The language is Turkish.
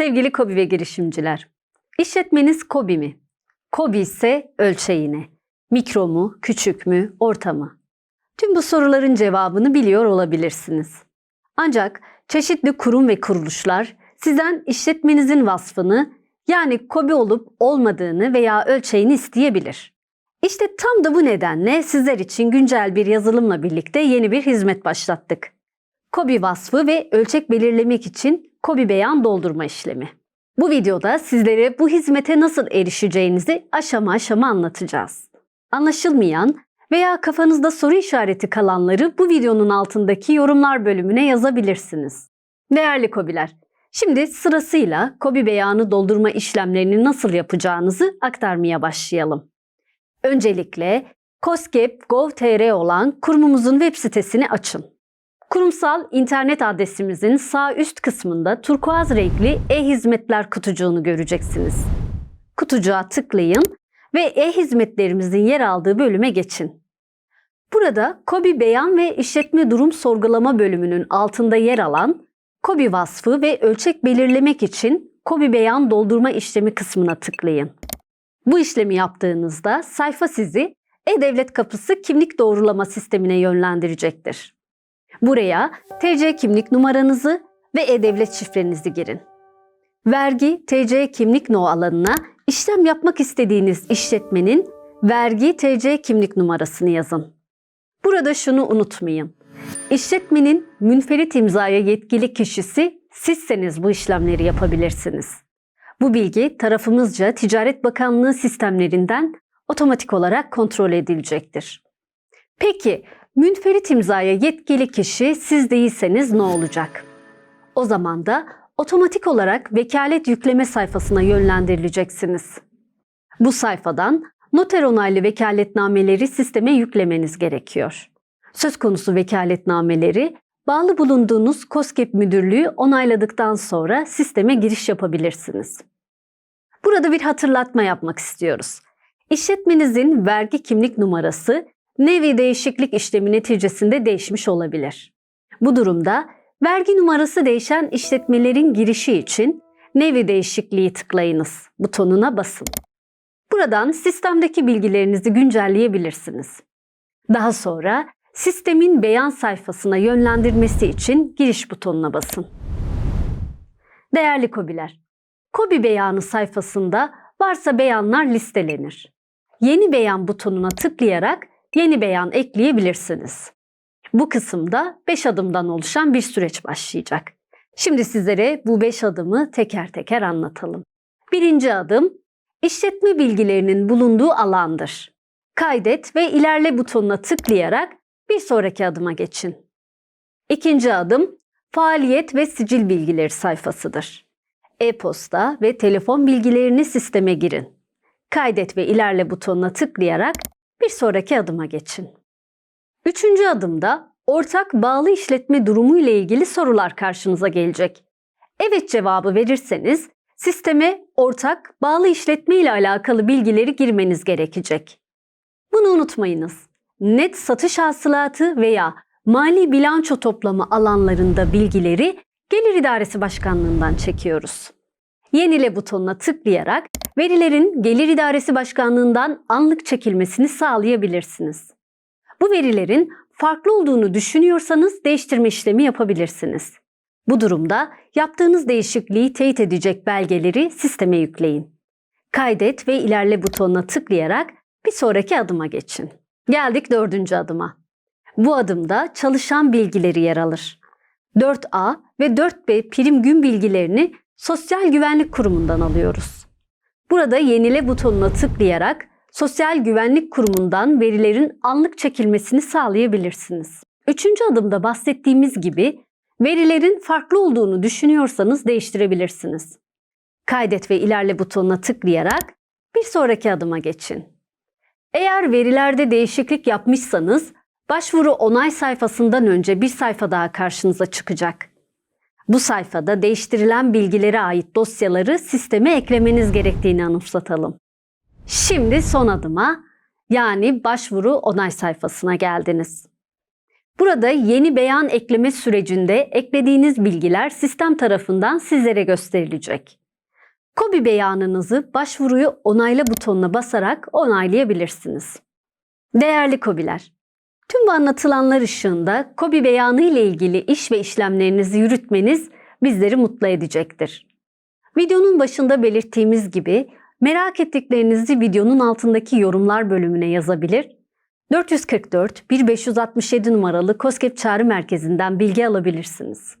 Sevgili KOBİ ve girişimciler, işletmeniz KOBİ mi? KOBİ ise ölçeğine. Mikro mu, küçük mü, orta mı? Tüm bu soruların cevabını biliyor olabilirsiniz. Ancak çeşitli kurum ve kuruluşlar sizden işletmenizin vasfını yani KOBİ olup olmadığını veya ölçeğini isteyebilir. İşte tam da bu nedenle sizler için güncel bir yazılımla birlikte yeni bir hizmet başlattık. KOBİ vasfı ve ölçek belirlemek için KOBİ beyan doldurma işlemi. Bu videoda sizlere bu hizmete nasıl erişeceğinizi aşama aşama anlatacağız. Anlaşılmayan veya kafanızda soru işareti kalanları bu videonun altındaki yorumlar bölümüne yazabilirsiniz. Değerli KOBİ'ler, şimdi sırasıyla KOBİ beyanı doldurma işlemlerini nasıl yapacağınızı aktarmaya başlayalım. Öncelikle COSGAP.gov.tr olan kurumumuzun web sitesini açın. Kurumsal internet adresimizin sağ üst kısmında turkuaz renkli e-hizmetler kutucuğunu göreceksiniz. Kutucuğa tıklayın ve e-hizmetlerimizin yer aldığı bölüme geçin. Burada KOBİ beyan ve işletme durum sorgulama bölümünün altında yer alan KOBİ vasfı ve ölçek belirlemek için KOBİ beyan doldurma işlemi kısmına tıklayın. Bu işlemi yaptığınızda sayfa sizi E-Devlet Kapısı kimlik doğrulama sistemine yönlendirecektir. Buraya TC kimlik numaranızı ve E-Devlet şifrenizi girin. Vergi TC kimlik no alanına işlem yapmak istediğiniz işletmenin vergi TC kimlik numarasını yazın. Burada şunu unutmayın. İşletmenin münferit imzaya yetkili kişisi sizseniz bu işlemleri yapabilirsiniz. Bu bilgi tarafımızca Ticaret Bakanlığı sistemlerinden otomatik olarak kontrol edilecektir. Peki münferit imzaya yetkili kişi siz değilseniz ne olacak? O zaman da otomatik olarak vekalet yükleme sayfasına yönlendirileceksiniz. Bu sayfadan noter onaylı vekaletnameleri sisteme yüklemeniz gerekiyor. Söz konusu vekaletnameleri bağlı bulunduğunuz KOSGEB müdürlüğü onayladıktan sonra sisteme giriş yapabilirsiniz. Burada bir hatırlatma yapmak istiyoruz. İşletmenizin vergi kimlik numarası nevi değişiklik işlemi neticesinde değişmiş olabilir. Bu durumda vergi numarası değişen işletmelerin girişi için nevi değişikliği tıklayınız butonuna basın. Buradan sistemdeki bilgilerinizi güncelleyebilirsiniz. Daha sonra sistemin beyan sayfasına yönlendirmesi için giriş butonuna basın. Değerli KOBİ'ler, KOBİ beyanı sayfasında varsa beyanlar listelenir. Yeni beyan butonuna tıklayarak yeni beyan ekleyebilirsiniz. Bu kısımda 5 adımdan oluşan bir süreç başlayacak. Şimdi sizlere bu 5 adımı teker teker anlatalım. Birinci adım, işletme bilgilerinin bulunduğu alandır. Kaydet ve ilerle butonuna tıklayarak bir sonraki adıma geçin. İkinci adım, faaliyet ve sicil bilgileri sayfasıdır. E-posta ve telefon bilgilerini sisteme girin. Kaydet ve ilerle butonuna tıklayarak bir sonraki adıma geçin. Üçüncü adımda ortak bağlı işletme durumu ile ilgili sorular karşınıza gelecek. Evet cevabı verirseniz sisteme ortak bağlı işletme ile alakalı bilgileri girmeniz gerekecek. Bunu unutmayınız. Net satış hasılatı veya mali bilanço toplama alanlarında bilgileri Gelir İdaresi Başkanlığından çekiyoruz. Yenile butonuna tıklayarak verilerin Gelir İdaresi Başkanlığından anlık çekilmesini sağlayabilirsiniz. Bu verilerin farklı olduğunu düşünüyorsanız değiştirme işlemi yapabilirsiniz. Bu durumda yaptığınız değişikliği teyit edecek belgeleri sisteme yükleyin. Kaydet ve ilerle butonuna tıklayarak bir sonraki adıma geçin. Geldik dördüncü adıma. Bu adımda çalışan bilgileri yer alır. 4A ve 4B prim gün bilgilerini Sosyal Güvenlik Kurumu'ndan alıyoruz. Burada yenile butonuna tıklayarak Sosyal Güvenlik Kurumu'ndan verilerin anlık çekilmesini sağlayabilirsiniz. Üçüncü adımda bahsettiğimiz gibi verilerin farklı olduğunu düşünüyorsanız değiştirebilirsiniz. Kaydet ve ilerle butonuna tıklayarak bir sonraki adıma geçin. Eğer verilerde değişiklik yapmışsanız başvuru onay sayfasından önce bir sayfa daha karşınıza çıkacak. Bu sayfada değiştirilen bilgilere ait dosyaları sisteme eklemeniz gerektiğini anımsatalım. Şimdi son adıma yani başvuru onay sayfasına geldiniz. Burada yeni beyan ekleme sürecinde eklediğiniz bilgiler sistem tarafından sizlere gösterilecek. KOBİ beyanınızı başvuruyu onayla butonuna basarak onaylayabilirsiniz. Değerli KOBİ'ler, tüm bu anlatılanlar ışığında KOBİ beyanı ile ilgili iş ve işlemlerinizi yürütmeniz bizleri mutlu edecektir. Videonun başında belirttiğimiz gibi merak ettiklerinizi videonun altındaki yorumlar bölümüne yazabilir 444 1567 numaralı COSGAP çağrı merkezinden bilgi alabilirsiniz.